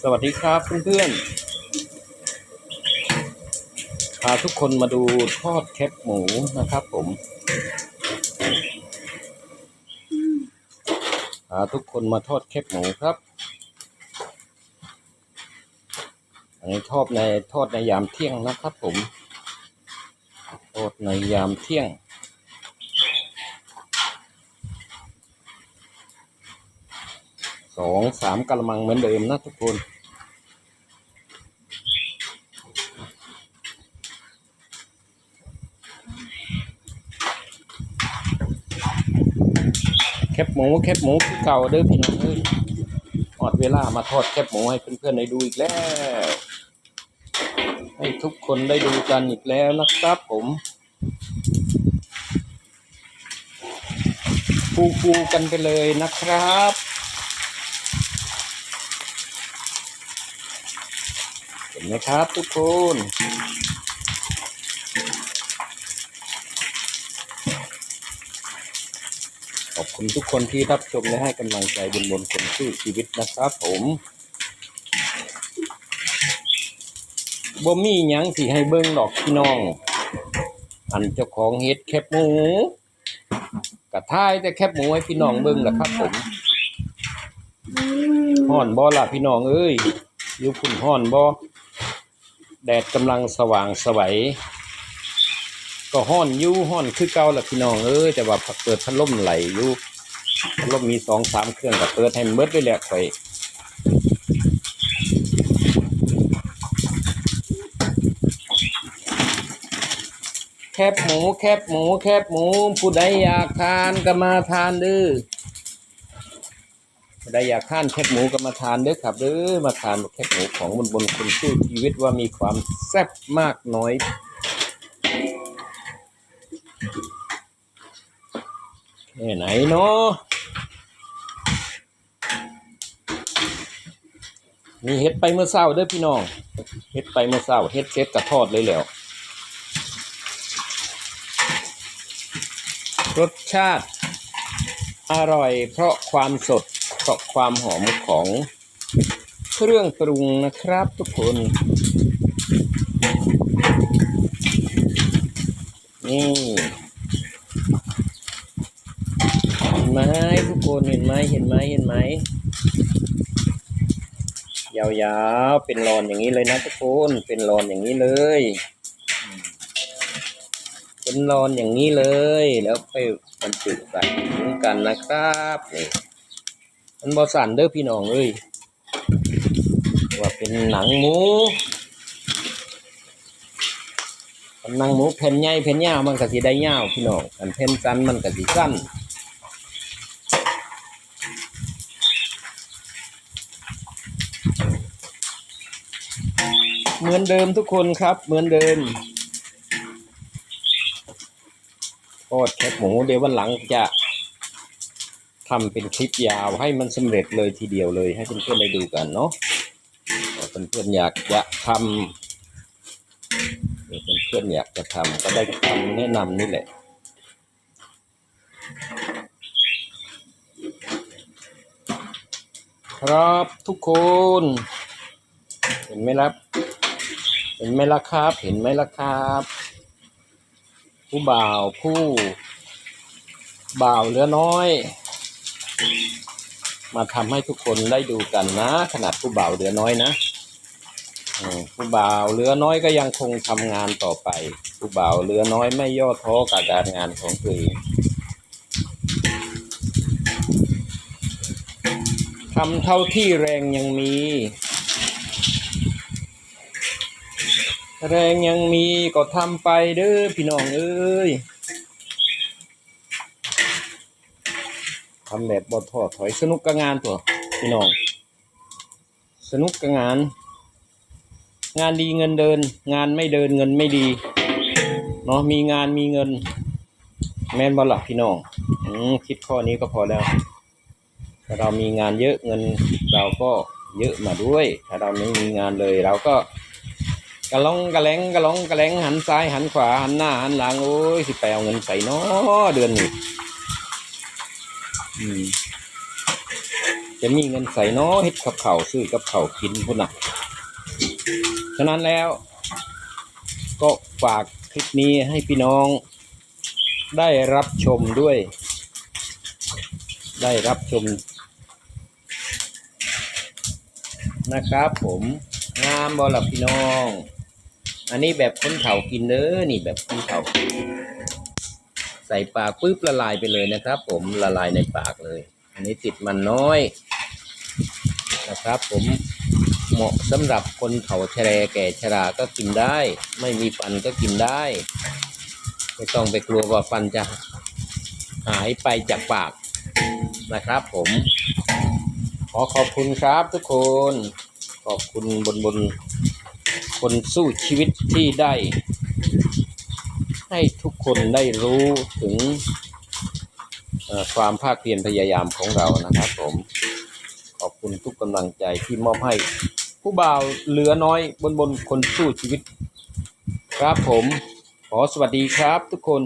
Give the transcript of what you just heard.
สวัสดีครับเพื่อนๆพาทุกคนมาดูทอดแคบหมูนะครับผมพาทุกคนมาทอดแคบหมูครับ อันนี้ทอดในทอดในยามเที่ยงนะครับผม ทอดในยามเที่ยง สองสามกะละมังเหมือนเดิมนะทุกคนแคบหมูแคบหมูคือเก่าเด้อพี่น้องเอ้ยหอดเวลามาทอดแคบหมูให้เพื่อนๆได้ดูอีกแล้ว ให้ทุกคนได้ดูกันอีกแล้วนะครับผมฟูฟูกันไปเลยนะครับ เห็ นไหมครับทุกคนขอบคุณทุกคนที่รับชมและให้กำลังใจบนบนคนสู้ชีวิตนะครับผมบ่มีหยังที่ให้เบิ้งดอกพี่น้อง อันเจ้าของเฮ็ดแคบหมูกระทายแต่แคบหมูให้พี่น้องเบิ้งแหละครับผมห่อนบ่ล่ะพี่น้องเอ้ยอยู่พุ่นห่อนบ่ แดดกำลังสว่างสวัยก็ห้อนยู่ห้อนคือเก่าหละพี่น้องเอ้ยแต่ว่าเปิดพัดลมไหลอยู่พัดลมมีสองสามเครื่องก็เปิดให้มันเบิดด้วยแหละข่อยแคบหมู แคบหมู แคบหมู ผู้ใดอยากทานก็มาทานเด้อ ผู้อยากทานแคบหมูก็มาทานเด้อครับเด้อมาทานแคบหมูของบนบนคนสู้ชีวิตว่ามีความแซ่บมากน้อย แค่ไหนเนาะมีเฮ็ดไปเมื่อเช้าเด้อพี่น้องเฮ็ดไปเมื่อเช้าเฮ็ดเสร็จกระทอดเลยแล้วรสชาติ อร่อยเพราะความสด เพราะความหอมของเครื่องปรุงนะครับทุกคน นี่เห็นไหมทุกคนเห็นไหมเห็นไหมเห็นไหมยาวๆ เป็นรอนอย่างนี้เลยนะทุกคน เป็นรอนอย่างนี้เลย เป็นรอนอย่างนี้เลย แล้วไปบรรจุใส่ถุงกันนะครับนี่ มันบอสันเด้อพี่น้องเอ้ยว่าเป็นหนังหมูหนังหมูแผ่นใหญ่แผ่นยาวมันก็สิได้ยาวพี่น้องอันแผ่นสั้นมันก็สิสั้นเหมือนเดิมทุกคนครับ เหมือนเดิมทอดแคบหมูเดี๋ยววันหลังจะ ทำเป็นคลิปยาวให้มันสำเร็จเลยทีเดียวเลยให้เพื่อนๆได้ดูกันเนาะเพื่อนๆอยากจะทำเพื่อนๆอยากจะทำก็ได้คำแนะนำนี่แหละครับทุกคน เห็นไหมครับ เห็นไหมล่ะครับ เห็นไหมล่ะครับ ผู้บ่าวผู้ บ่าวเหลือน้อย มาทำให้ทุกคนได้ดูกันนะ ขนาดผู้บ่าวเหลือน้อยนะผู้บ่าวเหลือน้อยก็ยังคงทำงานต่อไปผู้บ่าวเหลือน้อยไม่ย่อท้อกับการงานของตัวเองทำเท่าที่แรงยังมี แรงยังมีก็ทำไปเด้อพี่น้องเอ้ย ทำแบบบอทอถอยสนุกกับงานตัวพี่น้อง สนุกกับงาน งานดีเงินเดิน งานไม่เดินเงินไม่ดีเนาะมีงานมีเงิน แม่นบอลักพี่น้องอคิดข้อนี้ก็พอแล้วถ้าเรามีงานเยอะเงินเราก็เยอะมาด้วย ถ้าเราไม่มีงานเลย เราก็กระลองกระแหลงกระลองกระแหลงหันซ้ายหันขวาหันหน้าหันหลังโอ้ยสิไปเอาเงินใส่นาะเดือนนี้ อืม จะมีเงินใส่น้อเฮ็ดกับเข่าซื้อกับเข่ากินพุ่นน่ะ ฉะนั้นแล้ว ก็ฝากคลิปนี้ให้พี่น้องได้รับชมด้วย ได้รับชม นะครับผมงามบอลับพี่น้อง อันนี้แบบคนเผากินเด้อนี่แบบคนเผากิน ใส่ปากปุ๊บละลายไปเลยนะครับ ผมละลายในปากเลย อันนี้ติดมันน้อยนะครับ ผมเหมาะสำหรับคนเผาแชรแก่ชราก็กินได้ ไม่มีฟันก็กินได้ ไม่ต้องไปกลัวว่าฟันจะหายไปจากปากนะครับ ผม ขอขอบคุณครับทุกคน ขอบคุณบนบนคนสู้ชีวิตที่ได้ ให้ทุกคนได้รู้ถึงความภาคเพียรพยายามของเรานะครับผมขอบคุณทุกกำลังใจที่มอบให้ ผู้บ่าวเหลือน้อยบนบนคนสู้ชีวิต ครับผม ขอสวัสดีครับทุกคน